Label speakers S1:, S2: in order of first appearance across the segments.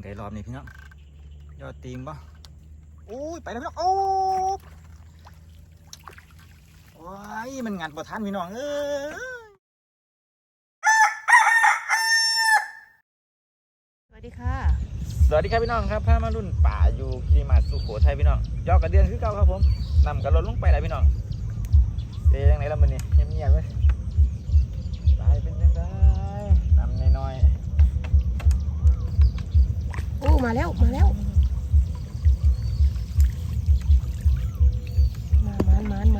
S1: งไดรอบนี้พี่น้องยอดตีงบ่โอ้ยไปแล้วพี่น้องโอ้โอ้ยมันงัดบ่ทันพี่น้องเอ้ย
S2: สวัสดีค่ะ
S1: สวัสดีครับพี่น้องครับพามารุ่นป่าอยู่คีมาสุโขทัยพี่น้องยอดกระเดือนคือเก่าครับผมนำกระลดลงไปแล้วพี่น้องเตยังไงล่ะมันนี่เงียบๆเลย
S2: โอ้มาแล้วมาแล้วมามานมานมา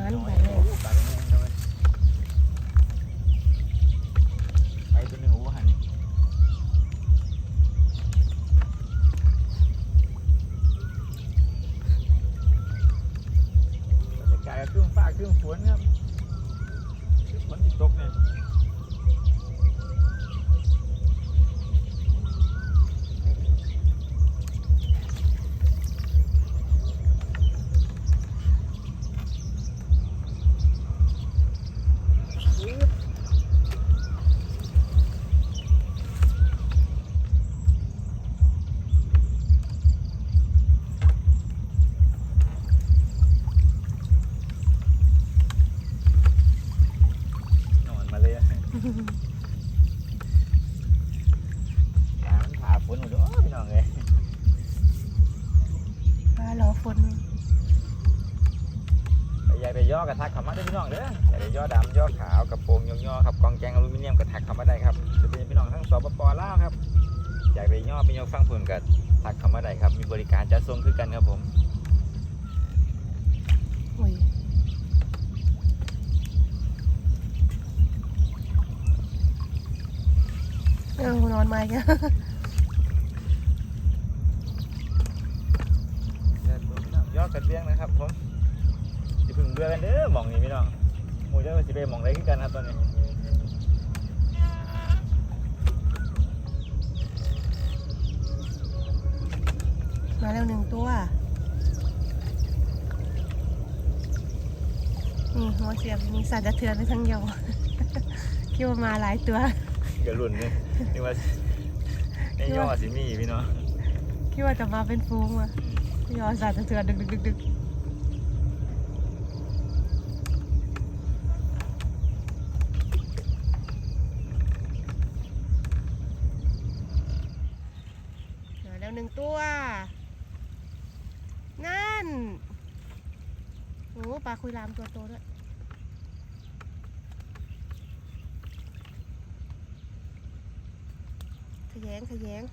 S1: มาเลยอะตามันผาฝนหมดเลยโอ้ยพี่น้องเลย
S2: มารอฝน
S1: ไปใหญ่ไปย่อกระทักเขามาได้พี่น้องเด้ออย่าไปย่อดำย่อขาวกระโปรงย่อๆครับกองแกงอลูมิเนียมกระทักเขามาได้ครับจะเป็นพี่น้องทั้งสปปลาวครับอยากไปย่อไปย่อฟังเพื่นกับทักเขามาได้ครับ มีบริการจัดส่งคือกันครับผม
S2: โอ้ย เอานอนมาอีกแล้ว
S1: เดินดูพี่น้องย่อกันเลี้ยงนะครับผมจะพึ่งเบื่อกันเด้อหมองนี้พี่น้องหมูเจ้าสิไปหมองไรคือกันครับตอนนี้
S2: มาแล้วหนึ่งตัว นี่หัวเสียบมีสัตว์จะเทือนไปทั้งเดียวคิดว่ามาหลายตัว
S1: กระลุ่นเนี่ยนี่ว่านี่ ย่อสิมีพี่น้อง
S2: คิดว่าจะมาเป็นฟูงว่ะยอสัตว์จะเทือนดึกดึกดึกดึกมาแล้วหนึ่งตัว นั่นโอ้ปลาคุยลามตัวโตด้วย ยงขยง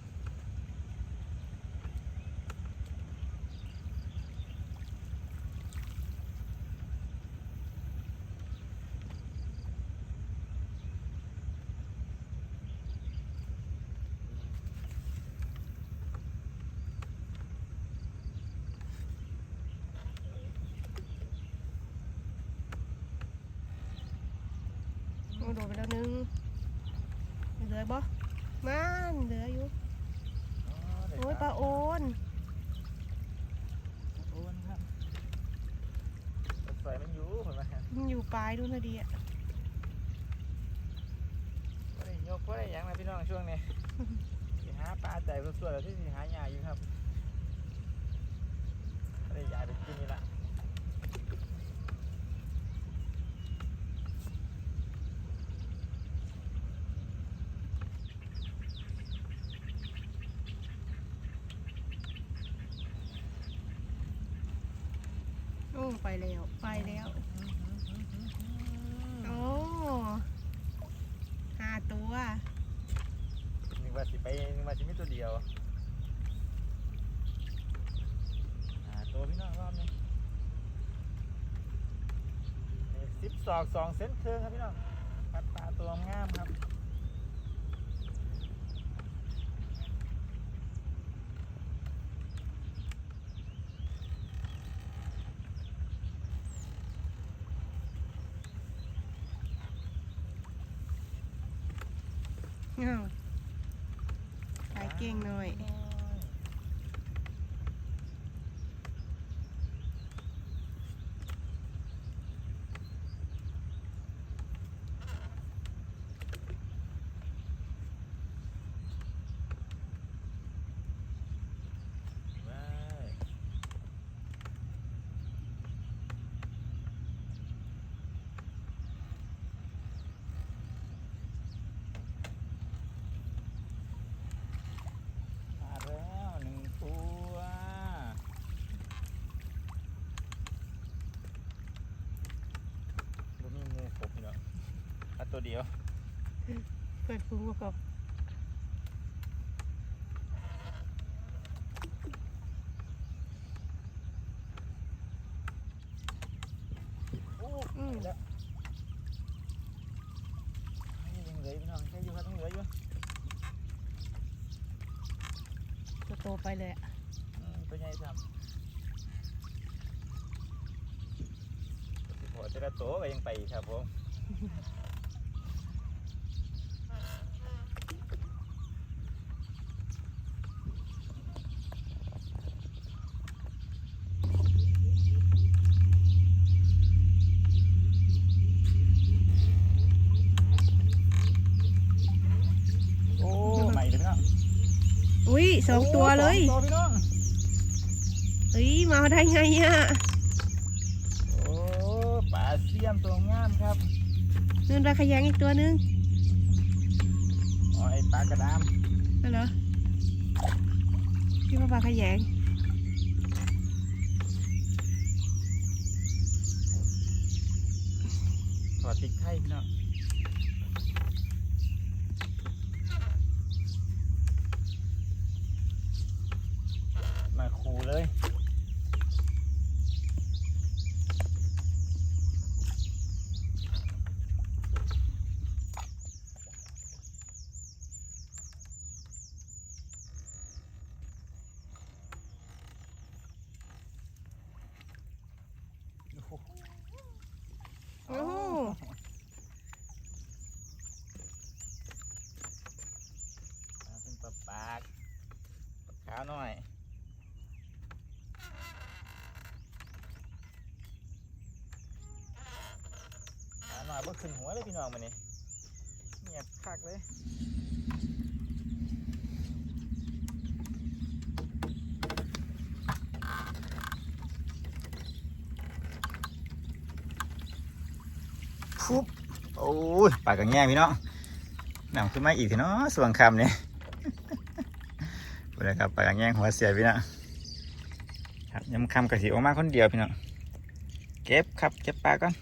S2: โอ้โดดไปแล้วหนึงเหลือบ่ มันเหลืออยู่ โอ้ยปลาโอน
S1: โอนครับรถไฟมันอยู่เห็นไหมครับ
S2: มันอยู่ปลายดูนาดีอะ
S1: บ่ได้ยกบ่ได้หยังนะพี่น้องช่วงนี้สิหาปลาใจสวยๆแล้วที่สิหาหญ้าอยู่ครับบ่ได้หญ้าไปกินนี่ละ
S2: โอ้ ไปแล้ว ไปแล้ว โอ้ห้าตัว
S1: นึกว่าสิไปนึกว่าสิมีตัวเดียวหาตัวพี่น้องรอบนี้สิบศอกสองเซนเทิงครับพี่น้องปัดปลาตัวงามครับ
S2: เงาไปเก่งห น่อย
S1: ตัวเดียว
S2: เปิดฟุ้งประกอบ
S1: โอ้
S2: อืม
S1: แล้วยังเหลืออยู่พี่น้องใช่อยู่ครับยังเหลืออยู่
S2: ตัวโตไปเลยอะ
S1: อืมตัวใหญ่ซ้ำพอจะละโตก็ยังไปอีกครับผม โอ้ใหม่เลยพี่น้อง
S2: อุ้ย สองตัวเลย
S1: โอ้สองตัวพี่น้อง
S2: เฮ้ยมาได้ไงอะ
S1: โอ้ปลาเสียมตัวงามครับ
S2: เงินปลาขยงอีกตัวนึง
S1: อ๋อไอปลากระดาม
S2: นั่นเหรอพี่ว่าปลาขยง
S1: ถอดติดไข่พี่น้องมาคูเลย โอ้โห
S2: โอ้โห
S1: อ่าเป็นปลาปากปลาขาวหน่อยขาวหน่อย บ่ขึ้นหัวเลยพี่น้องมันนี่เงียบคักเลยฟุบโอ้ยปากกังแง่พี่น้องนำขึ้นมาอีกทีเนาะส่วงคำเนี่ยไปเลยครับปากกังแง่หัวเสียพี่น้องครับยำคำกระสีออกมาคนเดียวพี่น้องเก็บครับเก็บปลาก่อน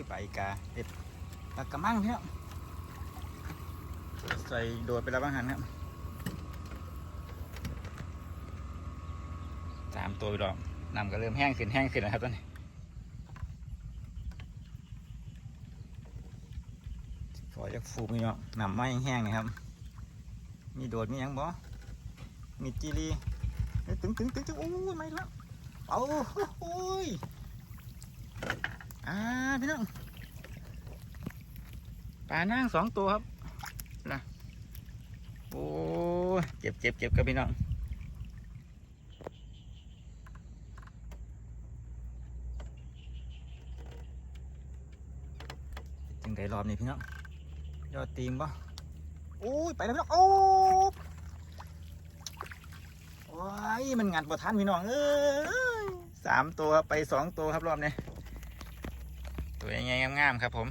S1: โอ้ยปกาเด็ดปลากระมังพี่น้องใส่โดดไปแล้วบ้างหันครับสามตัวดอกนำก็เริ่มแห้งขึ้นแห้งขึ้นนะครับตอนนี้พอจะฟูมีเนาะนำไม้แห้งนะครับ มีโดดมียังบ่มีจีรีเอ้ยตึงตึงตึงตึงโอ้ยไม่ล้วเอาโอ้ย อ่าพี่น้องปลานั่งสองตัวครับนะโอ้เจ็บเจ็บเจ็บกับพี่น้องจึงไดรอบนี้พี่น้องยอดตีมปะโอ้ยไปแล้วพี่น้องโอ้โอ้ยมันงัดบ่ทันพี่น้องเอ้ยสามตัวไปสองตัวครับรอบนี้ ตัวยังไงงามๆครับผม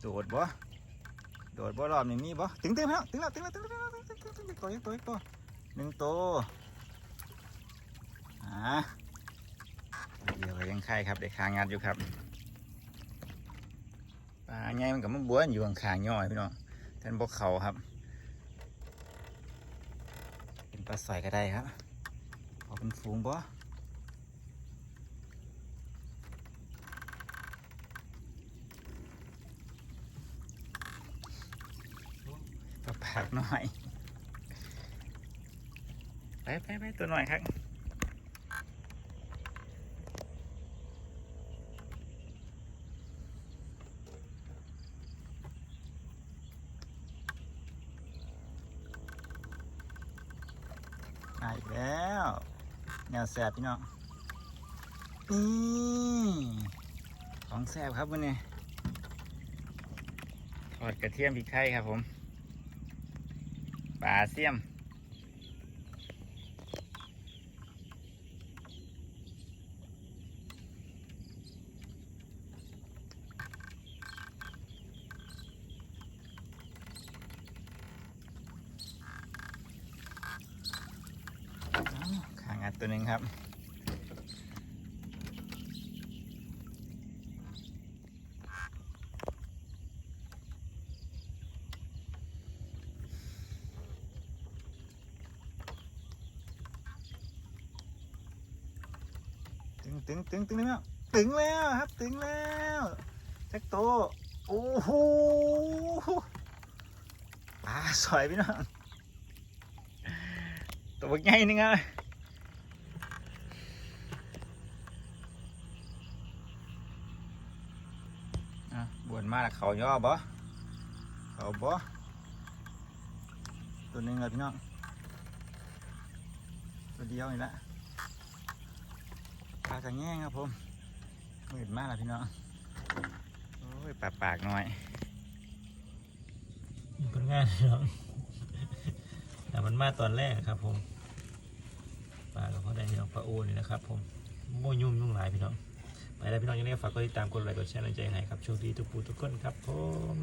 S1: โดดบ่ โดดบ่รอบนี้มีบ่ ถึงถึงแล้วถึงแล้ว ถึงแล้ว ถึงแล้ว ถึงแล้วถึงแล้วถึงแล้วตัวอีกตัวอีกตัวหนึ่งตัวอ่าเดี๋ยวยังไข่ครับเด็กคางงัดอยู่ครับปลาไงมันกับมันบ้วนอยู่ข้างๆย่อยพี่น้องท่านบกเขาครับ เป็นปลาสอยก็ได้ครับ เป็นฟูงบ่ก็ปากหน่อย ไปไปไปตัวหน่อยครับมาอีกแล้ว แนวแสบพี่น้องนี่ของแสบครับวันนี้ทอดกระเทียมพริกไทยครับผมปลาเสี่ยม ตัวหนึ่งครับ ตึงตึงตึงตึงแล้วตึงแล้วครับตึงแล้วแจ็คโตโอ้โหปลาสวยพี่น้องตัวใหญ่นึงอะบวนมาแล้วเขาย่อบ่เขาบ่ตัวนึงเลยพี่น้องตัวเดียวนี่แหละ ปลากระแง่งครับผมมืดมากแล้วพี่น้องโอ้ยปากปากหน่อยผลงานพี่น้องแต่มันมาตอนแรกครับ ผมปลากับพ่อได้พี่น้องปลาโอนี่นะครับ ผมโมยุ่มยุ่งหลายพี่น้องไปแล้วพี่น้องยังไงฝากกดติดตามกดไลค์กดแชร์ในใจให้ครับโชคดีทุกผู้ทุกคนครับผม